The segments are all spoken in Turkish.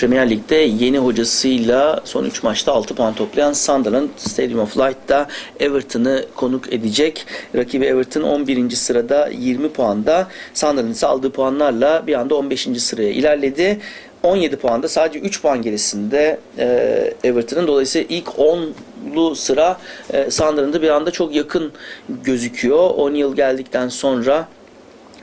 Premier Lig'de yeni hocasıyla son 3 maçta 6 puan toplayan Sunderland Stadium of Light'ta Everton'ı konuk edecek. Rakibi Everton 11. sırada 20 puanda. Sunderland ise aldığı puanlarla bir anda 15. sıraya ilerledi. 17 puanda sadece 3 puan gerisinde e, Everton'ın. Dolayısıyla ilk 10'lu sıra e, Sunderland'a bir anda çok yakın gözüküyor. 10 yıl geldikten sonra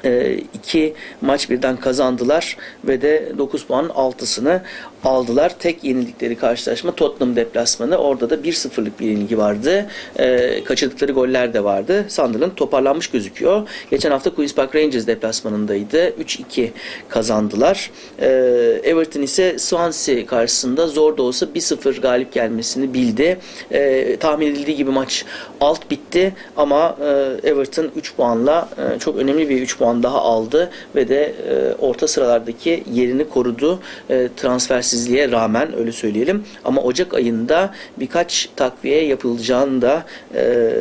e, iki maç birden kazandılar ve de 9 puanın altısını aldılar. Tek yenildikleri karşılaşma Tottenham deplasmanı. Orada da 1-0'lık bir yenilgi vardı. E, kaçırdıkları goller de vardı. Sunderland toparlanmış gözüküyor. Geçen hafta Queen's Park Rangers deplasmanındaydı. 3-2 kazandılar. E, Everton ise Swansea karşısında zor da olsa 1-0 galip gelmesini bildi. E, tahmin edildiği gibi maç alt bitti ama e, Everton 3 puanla e, çok önemli bir 3 puan daha aldı ve de e, orta sıralardaki yerini korudu. E, transfersizliğe rağmen öyle söyleyelim. Ama Ocak ayında birkaç takviye yapılacağını da e,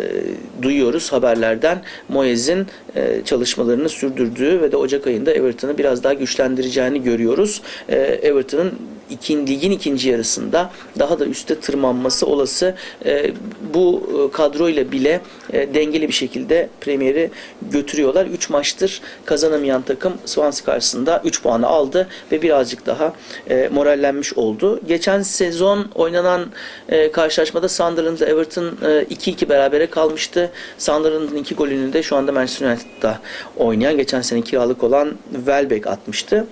duyuyoruz haberlerden. Moyes'in e, çalışmalarını sürdürdüğü ve de Ocak ayında Everton'ı biraz daha güçlendireceğini görüyoruz. E, Everton'ın ikin, ligin ikinci yarısında daha da üste tırmanması olası. E, bu e, kadroyla bile e, dengeli bir şekilde Premier'i götürüyorlar. 3 maçtır kazanamayan takım Swansea karşısında 3 puanı aldı ve birazcık daha e, morallenmiş oldu. Geçen sezon oynanan e, karşılaşmada Sunderland Everton e, 2-2 berabere kalmıştı. Sunderland'ın 2 golünü de şu anda Manchester United'da oynayan, geçen sene kiralık olan Welbeck atmıştı.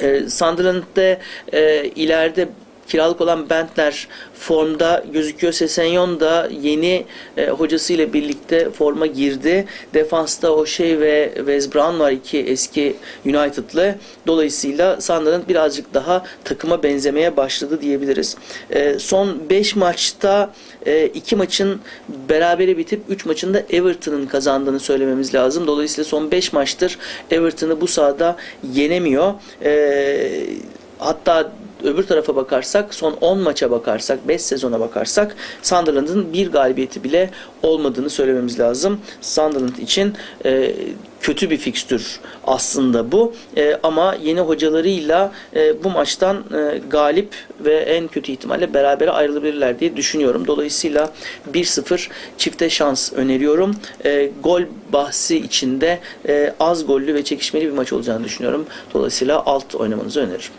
E, Sunderland'de e, ileride kiralık olan Bentner formda gözüküyor. Sesenyon da yeni e, hocasıyla birlikte forma girdi. Defansta O'Shea ve Wes Brown var iki eski United'lı. Dolayısıyla Sunderland birazcık daha takıma benzemeye başladı diyebiliriz. E, son 5 maçta 2 maçın berabere bitip 3 maçın da Everton'ın kazandığını söylememiz lazım. Dolayısıyla son 5 maçtır Everton'ı bu sahada yenemiyor. E, hatta öbür tarafa bakarsak, son 10 maça bakarsak, 5 sezona bakarsak Sunderland'ın bir galibiyeti bile olmadığını söylememiz lazım. Sunderland için e, kötü bir fikstür aslında bu. E, ama yeni hocalarıyla e, bu maçtan e, galip ve en kötü ihtimalle berabere ayrılabilirler diye düşünüyorum. Dolayısıyla 1-0 çifte şans öneriyorum. E, gol bahsi içinde e, az gollü ve çekişmeli bir maç olacağını düşünüyorum. Dolayısıyla alt oynamanızı öneririm.